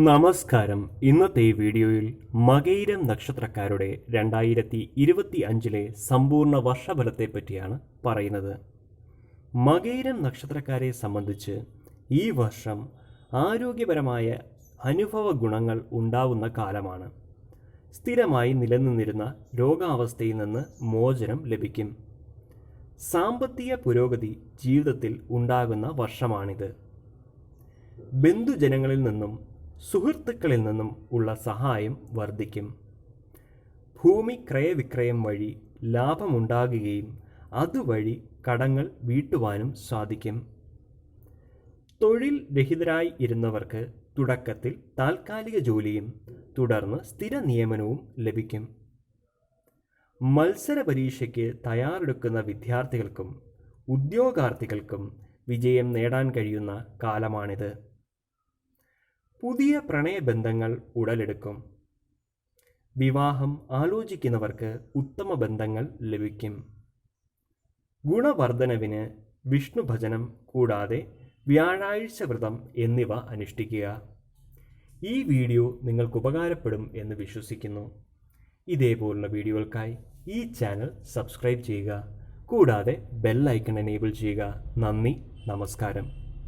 നമസ്കാരം. ഇന്നത്തെ വീഡിയോയിൽ മകയിരം നക്ഷത്രക്കാരുടെ രണ്ടായിരത്തി ഇരുപത്തി അഞ്ചിലെ സമ്പൂർണ വർഷഫലത്തെ പറ്റിയാണ് പറയുന്നത്. മകയിരം നക്ഷത്രക്കാരെ സംബന്ധിച്ച് ഈ വർഷം ആരോഗ്യപരമായ അനുഭവ ഗുണങ്ങൾ ഉണ്ടാവുന്ന കാലമാണ്. സ്ഥിരമായി നിലനിന്നിരുന്ന രോഗാവസ്ഥയിൽ നിന്ന് മോചനം ലഭിക്കും. സാമ്പത്തിക പുരോഗതി ജീവിതത്തിൽ ഉണ്ടാകുന്ന വർഷമാണിത്. ബന്ധുജനങ്ങളിൽ നിന്നും സുഹൃത്തുക്കളിൽ നിന്നും ഉള്ള സഹായം വർദ്ധിക്കും. ഭൂമി ക്രയവിക്രയം വഴി ലാഭമുണ്ടാകുകയും അതുവഴി കടങ്ങൾ വീട്ടുവാനും സാധിക്കും. തൊഴിൽ രഹിതരായി ഇരുന്നവർക്ക് തുടക്കത്തിൽ താൽക്കാലിക ജോലിയും തുടർന്ന് സ്ഥിര നിയമനവും ലഭിക്കും. മത്സര പരീക്ഷയ്ക്ക് തയ്യാറെടുക്കുന്ന വിദ്യാർത്ഥികൾക്കും ഉദ്യോഗാർത്ഥികൾക്കും വിജയം നേടാൻ കഴിയുന്ന കാലമാണിത്. പുതിയ പ്രണയബന്ധങ്ങൾ ഉടലെടുക്കും. വിവാഹം ആലോചിക്കുന്നവർക്ക് ഉത്തമ ബന്ധങ്ങൾ ലഭിക്കും. ഗുണവർദ്ധനവിന് വിഷ്ണു ഭജനം കൂടാതെ വ്യാഴാഴ്ച വ്രതം എന്നിവ അനുഷ്ഠിക്കുക. ഈ വീഡിയോ നിങ്ങൾക്ക് ഉപകാരപ്പെടും എന്ന് വിശ്വസിക്കുന്നു. ഇതേപോലുള്ള വീഡിയോകൾക്കായി ഈ ചാനൽ സബ്സ്ക്രൈബ് ചെയ്യുക. കൂടാതെ ബെല്ലൈക്കൺ എനേബിൾ ചെയ്യുക. നന്ദി നമസ്കാരം.